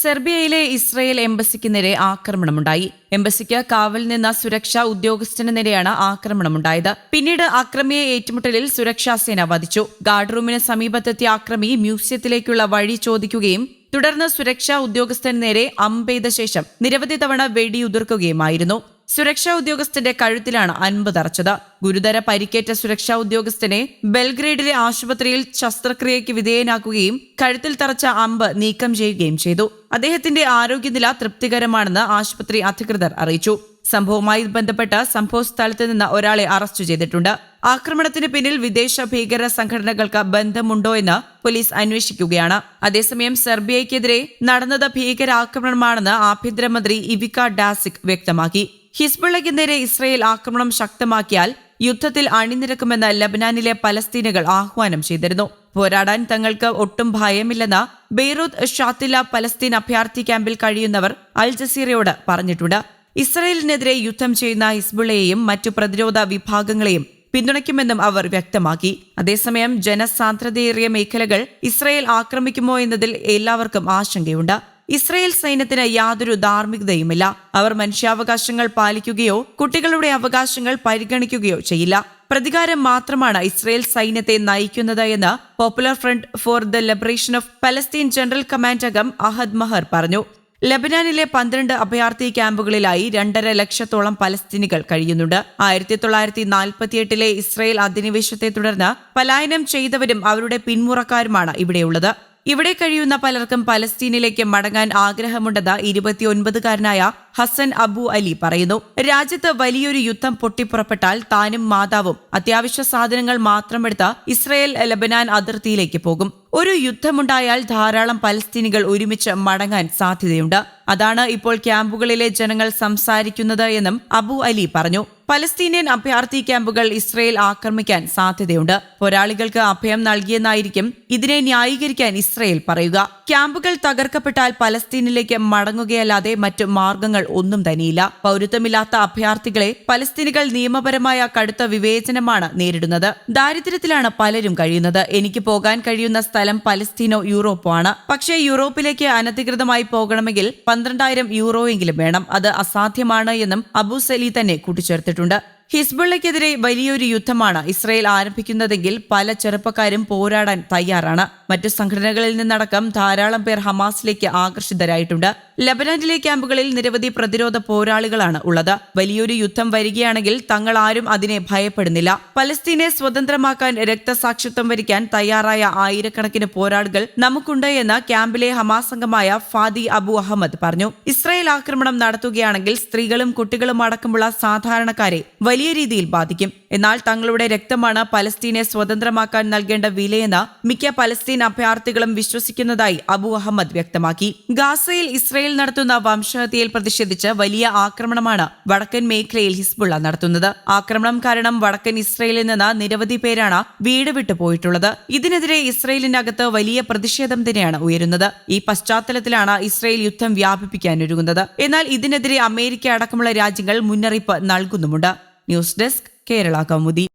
സെർബിയയിലെ Israel എംബസിക്ക് നേരെ ആക്രമണമുണ്ടായി. എംബസിക്ക് കാവൽ നിന്ന സുരക്ഷാ ഉദ്യോഗസ്ഥന് നേരെയാണ് ആക്രമണമുണ്ടായത്. പിന്നീട് അക്രമിയെ ഏറ്റുമുട്ടലിൽ സുരക്ഷാ സേന വധിച്ചു. ഗാർഡ് റൂമിന് സമീപത്തെത്തിയ അക്രമി മ്യൂസിയത്തിലേക്കുള്ള വഴി ചോദിക്കുകയും തുടർന്ന് സുരക്ഷാ ഉദ്യോഗസ്ഥന് നേരെ അമ്പെയ്ത ശേഷം നിരവധി തവണ വെടിയുതിർക്കുകയുമായിരുന്നു. സുരക്ഷാ ഉദ്യോഗസ്ഥന്റെ കഴുത്തിലാണ് അൻപ് തറച്ചത്. ഗുരുതര പരിക്കേറ്റ സുരക്ഷാ ഉദ്യോഗസ്ഥനെ ബെൽഗ്രേഡിലെ ആശുപത്രിയിൽ ശസ്ത്രക്രിയയ്ക്ക് വിധേയനാക്കുകയും കഴുത്തിൽ തറച്ച അമ്പ് നീക്കം ചെയ്യുകയും ചെയ്തു. അദ്ദേഹത്തിന്റെ ആരോഗ്യനില തൃപ്തികരമാണെന്ന് ആശുപത്രി അധികൃതർ അറിയിച്ചു. സംഭവവുമായി ബന്ധപ്പെട്ട് സംഭവ സ്ഥലത്ത് നിന്ന് ഒരാളെ അറസ്റ്റ് ചെയ്തിട്ടുണ്ട്. ആക്രമണത്തിന് പിന്നിൽ വിദേശ ഭീകര സംഘടനകൾക്ക് ബന്ധമുണ്ടോ എന്ന് പോലീസ് അന്വേഷിക്കുകയാണ്. അതേസമയം സെർബിയയ്ക്കെതിരെ നടന്നത് ഭീകരാക്രമണമാണെന്ന് ആഭ്യന്തരമന്ത്രി ഇവിക ഡാസിക് വ്യക്തമാക്കി. ഹിസ്ബുള്ളയ്ക്ക് നേരെ ഇസ്രയേൽ ആക്രമണം ശക്തമാക്കിയാൽ യുദ്ധത്തിൽ അണിനിരക്കുമെന്ന് ലബനാനിലെ പലസ്തീനുകൾ ആഹ്വാനം ചെയ്തിരുന്നു. പോരാടാൻ തങ്ങൾക്ക് ഒട്ടും ഭയമില്ലെന്ന് ബെയ്റൂത്ത് ഷാത്തില പലസ്തീൻ അഭയാർത്ഥി ക്യാമ്പിൽ കഴിയുന്നവർ അൽ ജസീറയോട് പറഞ്ഞിട്ടുണ്ട്. ഇസ്രയേലിനെതിരെ യുദ്ധം ചെയ്യുന്ന ഹിസ്ബുള്ളയെയും മറ്റു പ്രതിരോധ വിഭാഗങ്ങളെയും പിന്തുണയ്ക്കുമെന്നും അവർ വ്യക്തമാക്കി. അതേസമയം ജനസാന്ദ്രതയേറിയ മേഖലകൾ ഇസ്രയേൽ ആക്രമിക്കുമോ എന്നതിൽ എല്ലാവർക്കും ആശങ്കയുണ്ട്. ഇസ്രയേൽ സൈന്യത്തിന് യാതൊരു ധാർമ്മികതയുമില്ല. അവർ മനുഷ്യാവകാശങ്ങൾ പാലിക്കുകയോ കുട്ടികളുടെ അവകാശങ്ങൾ പരിഗണിക്കുകയോ ചെയ്യില്ല. പ്രതികാരം മാത്രമാണ് ഇസ്രയേൽ സൈന്യത്തെ നയിക്കുന്നത് എന്ന് popular front for the liberation of Palestine general command അംഗം അഹദ് മഹർ പറഞ്ഞു. ലബനാനിലെ പന്ത്രണ്ട് അഭയാർത്ഥി ക്യാമ്പുകളിലായി രണ്ടര ലക്ഷത്തോളം പലസ്തീനികൾ കഴിയുന്നുണ്ട്. ആയിരത്തി തൊള്ളായിരത്തി നാൽപ്പത്തിയെട്ടിലെ ഇസ്രയേൽ അധിനിവേശത്തെ തുടർന്ന് പലായനം ചെയ്തവരും അവരുടെ പിന്മുറക്കാരുമാണ് ഇവിടെയുള്ളത്. ഇവിടെ കഴിയുന്ന പലർക്കും പലസ്തീനിലേക്ക് മടങ്ങാൻ ആഗ്രഹമുണ്ടെന്ന് ഇരുപത്തിയൊൻപതുകാരനായ ഹസൻ അബു അലി പറയുന്നു രാജ്യത്ത് വലിയൊരു യുദ്ധം പൊട്ടിപ്പുറപ്പെട്ടാൽ താനും മാതാവും അത്യാവശ്യ സാധനങ്ങൾ മാത്രമെടുത്ത് ഇസ്രയേൽ ലബനാൻ അതിർത്തിയിലേക്ക് പോകും. ഒരു യുദ്ധമുണ്ടായാൽ ധാരാളം പലസ്തീനികൾ ഒരുമിച്ച് മടങ്ങാൻ സാധ്യതയുണ്ട്. അതാണ് ഇപ്പോൾ ക്യാമ്പുകളിലെ ജനങ്ങൾ സംസാരിക്കുന്നത് എന്നും അബു അലി പറഞ്ഞു. പലസ്തീനിയൻ അഭയാർത്ഥി ക്യാമ്പുകൾ ഇസ്രയേൽ ആക്രമിക്കാൻ സാധ്യതയുണ്ട്. പോരാളികൾക്ക് അഭയം നൽകിയെന്നായിരിക്കും ഇതിനെ ന്യായീകരിക്കാൻ ഇസ്രയേൽ പറയുക. ക്യാമ്പുകൾ തകർക്കപ്പെട്ടാൽ പലസ്തീനിലേക്ക് മടങ്ങുകയല്ലാതെ മറ്റു മാർഗങ്ങൾ ഒന്നും തന്നെയില്ല പൗരത്വമില്ലാത്ത അഭയാർത്ഥികളെ പലസ്തീനികൾ നിയമപരമായ കടുത്ത വിവേചനമാണ് നേരിടുന്നത്. ദാരിദ്ര്യത്തിലാണ് പലരും കഴിയുന്നത്. എനിക്ക് പോകാൻ കഴിയുന്ന സ്ഥലം പലസ്തീനോ യൂറോപ്പോ ആണ്. പക്ഷേ യൂറോപ്പിലേക്ക് അനധികൃതമായി പോകണമെങ്കിൽ പന്ത്രണ്ടായിരം യൂറോയെങ്കിലും വേണം. അത് അസാധ്യമാണ് എന്നും അബു സലി തന്നെ കൂട്ടിച്ചേർത്തിട്ടുണ്ട്. ഹിസ്ബുള്ളയ്ക്കെതിരെ വലിയൊരു യുദ്ധമാണ് ഇസ്രയേൽ ആരംഭിക്കുന്നതെങ്കിൽ പല ചെറുപ്പക്കാരും പോരാടാൻ തയ്യാറാണ്. മറ്റു സംഘടനകളിൽ നിന്നടക്കം ധാരാളം പേർ ഹമാസിലേക്ക് ആകർഷിതരായിട്ടുണ്ട്. ലബനാനിലെ ക്യാമ്പുകളിൽ നിരവധി പ്രതിരോധ പോരാളികളാണ് ഉള്ളത്. വലിയൊരു യുദ്ധം വരികയാണെങ്കിൽ തങ്ങൾ ആരും അതിനെ ഭയപ്പെടുന്നില്ല. പലസ്തീനെ സ്വതന്ത്രമാക്കാൻ രക്തസാക്ഷിത്വം വരിക്കാൻ തയ്യാറായ ആയിരക്കണക്കിന് പോരാളികൾ നമുക്കുണ്ട് എന്ന് ക്യാമ്പിലെ ഹമാസ് അംഗമായ ഫാദി അബു അഹമ്മദ് പറഞ്ഞു. ഇസ്രായേൽ ആക്രമണം നടത്തുകയാണെങ്കിൽ സ്ത്രീകളും കുട്ടികളും അടക്കമുള്ള സാധാരണക്കാരെ വലിയ രീതിയിൽ ബാധിക്കും. എന്നാൽ തങ്ങളുടെ രക്തമാണ് പലസ്തീനെ സ്വതന്ത്രമാക്കാൻ നൽകേണ്ട വിലയെന്ന് മിക്ക പലസ്തീൻ അഭയാർത്ഥികളും വിശ്വസിക്കുന്നതായി അബു അഹമ്മദ് വ്യക്തമാക്കി. ഗാസയിൽ ഇസ്രയേൽ നടത്തുന്ന വംശഹത്യയിൽ പ്രതിഷേധിച്ച് വലിയ ആക്രമണമാണ് വടക്കൻ മേഖലയിൽ ഹിസ്ബുള്ള നടത്തുന്നത്. ആക്രമണം കാരണം വടക്കൻ ഇസ്രയേലിൽ നിന്ന് നിരവധി പേരാണ് വീട് വിട്ടു പോയിട്ടുള്ളത്. ഇതിനെതിരെ ഇസ്രയേലിനകത്ത് വലിയ പ്രതിഷേധം തന്നെയാണ് ഉയരുന്നത്. ഈ പശ്ചാത്തലത്തിലാണ് ഇസ്രയേൽ യുദ്ധം വ്യാപിപ്പിക്കാനൊരുങ്ങുന്നത്. എന്നാൽ ഇതിനെതിരെ അമേരിക്ക അടക്കമുള്ള രാജ്യങ്ങൾ മുന്നറിയിപ്പ് നൽകുന്നുമുണ്ട്. News desk Kerala Kaumudi.